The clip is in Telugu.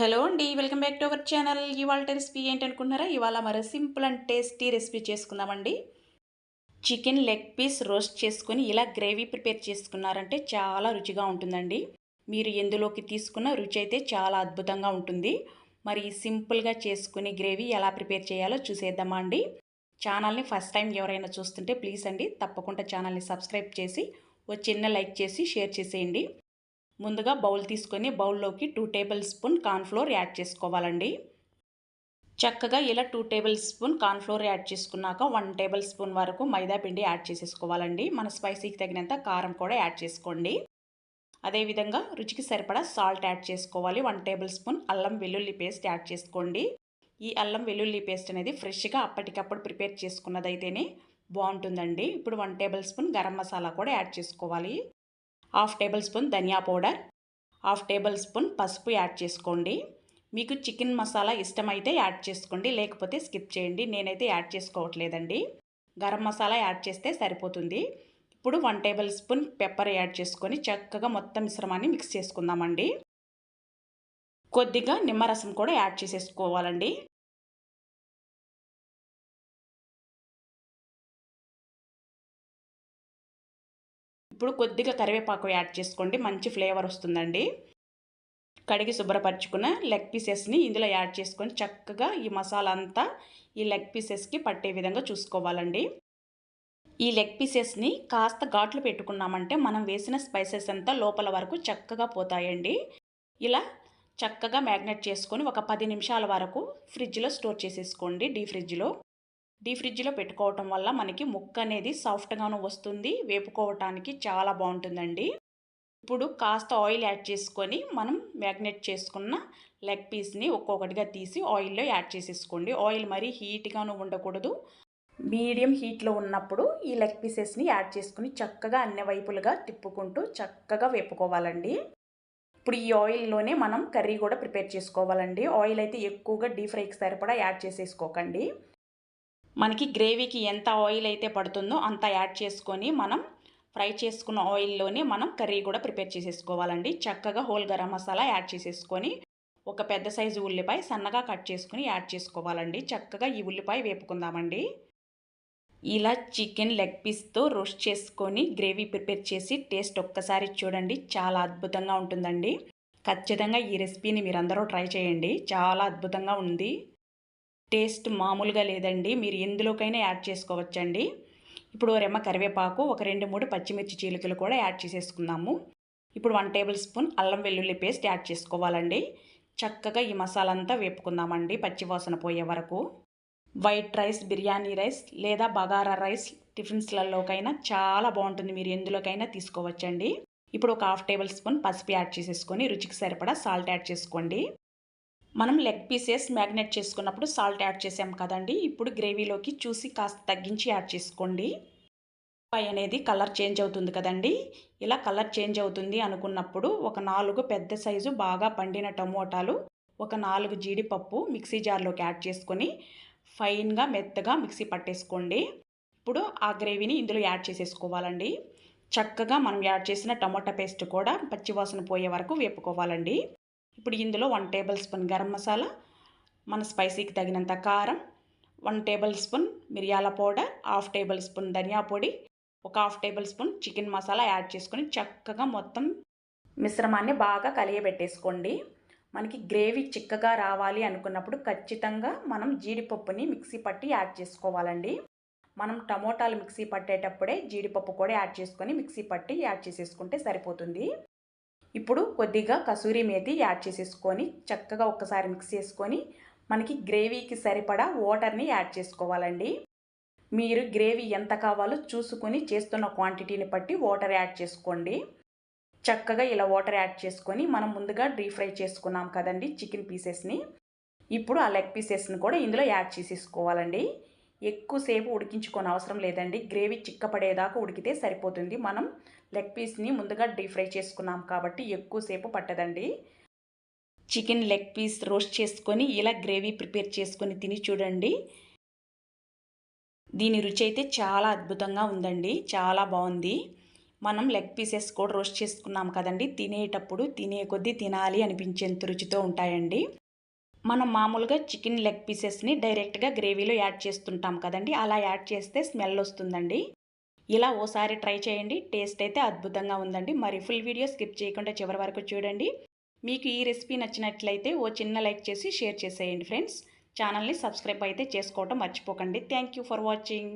హలో అండి welcome back to our channel. ఇవాళ రెసిపీ ఏంటనుకున్నారా ఇవాళ మరి సింపుల్ అండ్ టేస్టీ రెసిపీ చేసుకుందామండి. చికెన్ లెగ్ పీస్ రోస్ట్ చేసుకొని ఇలా గ్రేవీ ప్రిపేర్ చేసుకున్నారంటే చాలా రుచిగా ఉంటుందండి. మీరు ఎందులోకి తీసుకున్న రుచి అయితే చాలా అద్భుతంగా ఉంటుంది. మరి సింపుల్గా చేసుకుని గ్రేవీ ఎలా ప్రిపేర్ చేయాలో చూసేద్దామా అండి. ఛానల్ని ఫస్ట్ టైం ఎవరైనా చూస్తుంటే ప్లీజ్ అండి తప్పకుండా ఛానల్ని సబ్స్క్రైబ్ చేసి ఓ చిన్న లైక్ చేసి షేర్ చేసేయండి. ముందుగా బౌల్ తీసుకొని బౌల్లోకి two table spoon cornflour add చేసుకోవాలండి. చక్కగా ఇలా two table spoon cornflour add చేసుకున్నాక వన్ టేబుల్ స్పూన్ వరకు మైదా పిండి యాడ్ చేసేసుకోవాలండి. మన స్పైసీకి తగినంత కారం కూడా యాడ్ చేసుకోండి. అదేవిధంగా రుచికి సరిపడా సాల్ట్ యాడ్ చేసుకోవాలి. వన్ టేబుల్ స్పూన్ అల్లం వెల్లుల్లి పేస్ట్ యాడ్ చేసుకోండి. ఈ అల్లం వెల్లుల్లి పేస్ట్ అనేది ఫ్రెష్గా అప్పటికప్పుడు ప్రిపేర్ చేసుకున్నదైతేనే బాగుంటుందండి. ఇప్పుడు one table spoon garam masala కూడా యాడ్ చేసుకోవాలి. Half table spoon dhaniya powder half table spoon పసుపు యాడ్ చేసుకోండి. మీకు చికెన్ మసాలా ఇష్టమైతే యాడ్ చేసుకోండి లేకపోతే స్కిప్ చేయండి. నేనైతే యాడ్ చేసుకోవట్లేదండి. గరం మసాలా యాడ్ చేస్తే సరిపోతుంది. ఇప్పుడు one table spoon pepper add చేసుకొని చక్కగా మొత్తం మిశ్రమాన్ని మిక్స్ చేసుకుందామండి. కొద్దిగా నిమ్మరసం కూడా యాడ్ చేసేసుకోవాలండి. ఇప్పుడు కొద్దిగా కరివేపాకు యాడ్ చేసుకోండి. మంచి ఫ్లేవర్ వస్తుందండి. కడిగి శుభ్రపరచుకున్న లెగ్ పీసెస్ని ఇందులో యాడ్ చేసుకొని చక్కగా ఈ మసాలా అంతా ఈ లెగ్ పీసెస్కి పట్టే విధంగా చూసుకోవాలండి. ఈ లెగ్ పీసెస్ని కాస్త ఘాట్లు పెట్టుకున్నామంటే మనం వేసిన స్పైసెస్ అంతా లోపల వరకు చక్కగా పోతాయండి. ఇలా చక్కగా మ్యాగ్నెట్ చేసుకొని ఒక పది నిమిషాల వరకు ఫ్రిడ్జ్లో స్టోర్ చేసేసుకోండి డీ ఫ్రిడ్జ్లో. డీ ఫ్రిడ్జ్లో పెట్టుకోవటం వల్ల మనకి ముక్క అనేది సాఫ్ట్గాను వస్తుంది వేపుకోవటానికి చాలా బాగుంటుందండి. ఇప్పుడు కాస్త ఆయిల్ యాడ్ చేసుకొని మనం మ్యాగ్నెట్ చేసుకున్న లెగ్ పీస్ని ఒక్కొక్కటిగా తీసి ఆయిల్లో యాడ్ చేసేసుకోండి. ఆయిల్ మరీ హీట్గాను ఉండకూడదు. మీడియం హీట్లో ఉన్నప్పుడు ఈ లెగ్ పీసెస్ని యాడ్ చేసుకుని చక్కగా అన్ని వైపులుగా తిప్పుకుంటూ చక్కగా వేపుకోవాలండి. ఇప్పుడు ఈ ఆయిల్లోనే మనం కర్రీ కూడా ప్రిపేర్ చేసుకోవాలండి. ఆయిల్ అయితే ఎక్కువగా డీప్ ఫ్రైకి సరిపడా యాడ్ చేసేసుకోకండి. మనకి గ్రేవీకి ఎంత ఆయిల్ అయితే పడుతుందో అంత యాడ్ చేసుకొని మనం ఫ్రై చేసుకున్న ఆయిల్లోనే మనం కర్రీ కూడా ప్రిపేర్ చేసేసుకోవాలండి. చక్కగా హోల్ గరం మసాలా యాడ్ చేసేసుకొని ఒక పెద్ద సైజు ఉల్లిపాయ సన్నగా కట్ చేసుకుని యాడ్ చేసుకోవాలండి. చక్కగా ఈ ఉల్లిపాయ వేపుకుందామండి. ఇలా చికెన్ లెగ్ పీస్తో రోస్ట్ చేసుకొని గ్రేవీ ప్రిపేర్ చేసి టేస్ట్ ఒక్కసారి చూడండి. చాలా అద్భుతంగా ఉంటుందండి. ఖచ్చితంగా ఈ రెసిపీని మీరందరూ ట్రై చేయండి. చాలా అద్భుతంగా ఉంది. టేస్ట్ మామూలుగా లేదండి. మీరు ఎందులోకైనా యాడ్ చేసుకోవచ్చండి. ఇప్పుడు రెమ్మ కరివేపాకు ఒక రెండు మూడు పచ్చిమిర్చి చీలికలు కూడా యాడ్ చేసేసుకుందాము. ఇప్పుడు వన్ టేబుల్ స్పూన్ అల్లం వెల్లుల్లి పేస్ట్ యాడ్ చేసుకోవాలండి. చక్కగా ఈ మసాలా అంతా వేపుకుందామండి పచ్చివాసన పోయే వరకు. వైట్ రైస్ బిర్యానీ రైస్ లేదా బగారా రైస్ టిఫిన్స్లలోకైనా చాలా బాగుంటుంది. మీరు ఎందులోకైనా తీసుకోవచ్చండి. ఇప్పుడు ఒక హాఫ్ టేబుల్ స్పూన్ పసుపు యాడ్ చేసేసుకొని రుచికి సరిపడా సాల్ట్ యాడ్ చేసుకోండి. మనం లెగ్ పీసెస్ మ్యాగ్నేట్ చేసుకున్నప్పుడు సాల్ట్ యాడ్ చేసాం కదండి. ఇప్పుడు గ్రేవీలోకి చూసి కాస్త తగ్గించి యాడ్ చేసుకోండి. పై అనేది కలర్ చేంజ్ అవుతుంది కదండి. ఇలా కలర్ చేంజ్ అవుతుంది అనుకున్నప్పుడు ఒక నాలుగు పెద్ద సైజు బాగా పండిన టమోటాలు ఒక నాలుగు జీడిపప్పు మిక్సీ జార్లోకి యాడ్ చేసుకొని ఫైన్గా మెత్తగా మిక్సీ పట్టేసుకోండి. ఇప్పుడు ఆ గ్రేవీని ఇందులో యాడ్ చేసేసుకోవాలండి. చక్కగా మనం యాడ్ చేసిన టమోటా పేస్ట్ కూడా పచ్చివాసన పోయే వరకు వేపుకోవాలండి. ఇప్పుడు ఇందులో one table spoon garam masala మన స్పైసీకి తగినంత కారం వన్ టేబుల్ స్పూన్ మిరియాల powder half table spoon dhaniya పొడి ఒక half table spoon chicken masala add చేసుకొని చక్కగా మొత్తం మిశ్రమాన్ని బాగా కలియబెట్టేసుకోండి. మనకి గ్రేవీ చిక్కగా రావాలి అనుకున్నప్పుడు ఖచ్చితంగా మనం జీడిపప్పుని మిక్సీ పట్టి యాడ్ చేసుకోవాలండి. మనం టమోటాలు మిక్సీ పట్టేటప్పుడే జీడిపప్పు కూడా యాడ్ చేసుకొని మిక్సీ పట్టి యాడ్ చేసేసుకుంటే సరిపోతుంది. ఇప్పుడు కొద్దిగా కసూరి మేతి యాడ్ చేసేసుకొని చక్కగా ఒక్కసారి మిక్స్ చేసుకొని మనకి గ్రేవీకి సరిపడా వాటర్ని యాడ్ చేసుకోవాలండి. మీరు గ్రేవీ ఎంత కావాలో చూసుకొని చేస్తున్న క్వాంటిటీని బట్టి వాటర్ యాడ్ చేసుకోండి. చక్కగా ఇలా వాటర్ యాడ్ చేసుకొని మనం ముందుగా డీప్ ఫ్రై చేసుకున్నాం కదండి చికెన్ పీసెస్ని ఇప్పుడు ఆ లెగ్ పీసెస్ని కూడా ఇందులో యాడ్ చేసేసుకోవాలండి. ఎక్కువసేపు ఉడికించుకోని అవసరం లేదండి. గ్రేవీ చిక్కపడేదాకా ఉడికితే సరిపోతుంది. మనం లెగ్ పీస్ని ముందుగా డీప్ ఫ్రై చేసుకున్నాం కాబట్టి ఎక్కువసేపు పట్టదండి. చికెన్ లెగ్ పీస్ రోస్ట్ చేసుకొని ఇలా గ్రేవీ ప్రిపేర్ చేసుకొని తిని చూడండి. దీని రుచి అయితే చాలా అద్భుతంగా ఉందండి. చాలా బాగుంది. మనం లెగ్ పీసెస్ కూడా రోస్ట్ చేసుకున్నాం కదండి. తినేటప్పుడు తినే కొద్దీ తినాలి అనిపించేంత రుచితో ఉంటాయండి. మనం మామూలుగా చికెన్ లెగ్ పీసెస్ని డైరెక్ట్గా గ్రేవీలో యాడ్ చేస్తుంటాం కదండి. అలా యాడ్ చేస్తే స్మెల్ వస్తుందండి. ఇలా ఓసారి ట్రై చేయండి. టేస్ట్ అయితే అద్భుతంగా ఉందండి. మరి ఫుల్ వీడియో స్కిప్ చేయకుండా చివరి వరకు చూడండి. మీకు ఈ రెసిపీ నచ్చినట్లయితే ఓ చిన్న లైక్ చేసి షేర్ చేసేయండి ఫ్రెండ్స్. ఛానల్ని సబ్స్క్రైబ్ అయితే చేసుకోవటం మర్చిపోకండి. Thank you for watching.